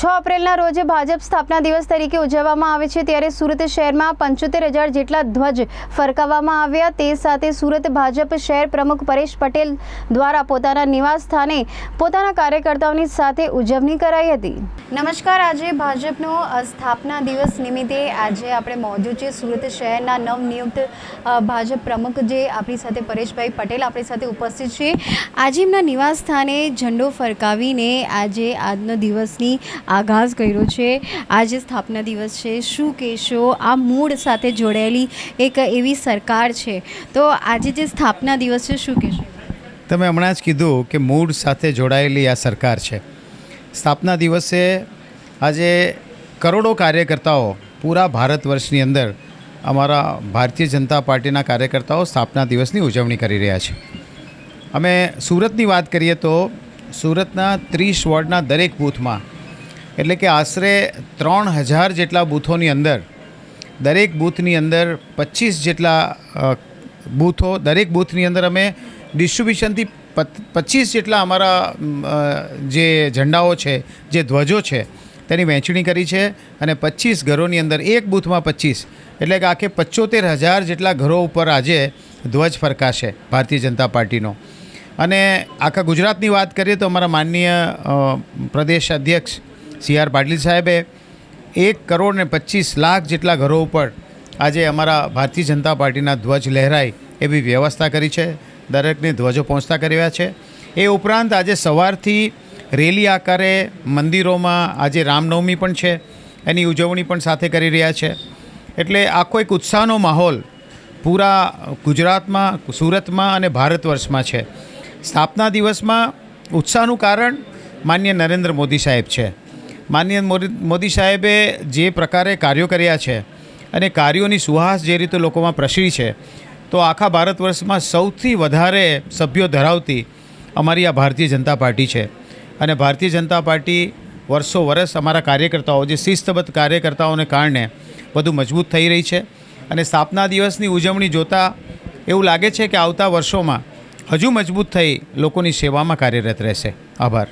છ એપ્રિલના રોજે ભાજપ સ્થાપના દિવસ તરીકે ઉજવવામાં આવે છે ત્યારે સુરત શહેરમાં પંચોતેર હજાર જેટલા ધ્વજ ફરકાવવામાં આવ્યા. તે સાથે સુરત ભાજપ શહેર પ્રમુખ પરેશ પટેલ દ્વારા પોતાના નિવાસ સ્થાને પોતાના કાર્યકર્તાઓની સાથે ઉજવણી કરાઈ હતી. નમસ્કાર, આજે ભાજપનો સ્થાપના દિવસ નિમિત્તે આજે આપણે મોજૂદ છે સુરત શહેરના નવનિયુક્ત ભાજપ પ્રમુખ જે આપણી સાથે પરેશભાઈ પટેલ આપણી સાથે ઉપસ્થિત છે. આજે એમના નિવાસ સ્થાને ઝંડો ફરકાવીને આજે આજનો દિવસની આગાઝ કર્યો છે. આજે સ્થાપના દિવસ છે, શું કહેશો? આ મૂળ સાથે જોડાયેલી એક એવી સરકાર છે. તો આજે જે સ્થાપના દિવસ છે, શું કહેશો? તમે હમણાં જ કીધું કે મૂળ સાથે જોડાયેલી આ સરકાર છે. સ્થાપના દિવસે આજે કરોડો કાર્યકર્તાઓ પૂરા ભારત વર્ષની અંદર અમારા ભારતીય જનતા પાર્ટીના કાર્યકર્તાઓ સ્થાપના દિવસની ઉજવણી કરી રહ્યા છે. અમે સુરતની વાત કરીએ તો સુરતના ત્રીસ વોર્ડના દરેક બૂથમાં એટલે કે આશરે ત્રણ હજાર જેટલા બૂથોની અંદર, દરેક બૂથની અંદર પચીસ જેટલા બૂથો, દરેક બૂથની અંદર અમે ડિસ્ટ્રીબ્યુશનથી પચીસ જેટલા અમારા જે ઝંડાઓ છે, જે ધ્વજો છે, તેની વહેંચણી કરી છે અને પચીસ ઘરોની અંદર, એક બૂથમાં પચીસ, એટલે કે આખે પચોતેર હજાર જેટલા ઘરો ઉપર આજે ધ્વજ ફરકાશે ભારતીય જનતા પાર્ટીનો. અને આખા ગુજરાતની વાત કરીએ તો અમારા માનનીય પ્રદેશ અધ્યક્ષ સી આર પાટીલ સાહેબે એક કરોડ ને પચીસ લાખ જેટલા ઘરો ઉપર આજે અમારા ભારતીય જનતા પાર્ટીના ધ્વજ લહેરાય એવી વ્યવસ્થા કરી છે. દરેકને ધ્વજો પહોંચતા કર્યા છે. એ ઉપરાંત આજે સવારથી રેલી આકારે મંદિરોમાં આજે રામનવમી પણ છે. એની ઉજવણી પણ સાથે કરી રહ્યા છે. એટલે આખો એક ઉત્સાહનો માહોલ પૂરા ગુજરાતમાં, સુરતમાં અને ભારત વર્ષમાં છે. સ્થાપના દિવસમાં ઉત્સાહનું કારણ માન્ય નરેન્દ્ર મોદી સાહેબ છે. મોદી મોદી સાહેબે જે પ્રકારે કાર્યો કર્યા છે અને કાર્યોની સુહાસ જે રીતે લોકોમાં પ્રસરી છે, તો આખા ભારત વર્ષમાં સૌથી વધારે સભ્યો ધરાવતી અમારી આ ભારતીય જનતા પાર્ટી છે. અને ભારતીય જનતા પાર્ટી વર્ષો વર્ષ અમારા કાર્યકર્તાઓ જે શિસ્તબદ્ધ કાર્યકર્તાઓને કારણે વધુ મજબૂત થઈ રહી છે. અને સ્થાપના દિવસની ઉજવણી જોતાં એવું લાગે છે કે આવતા વર્ષોમાં હજુ મજબૂત થઈ લોકોની સેવામાં કાર્યરત રહેશે. આભાર.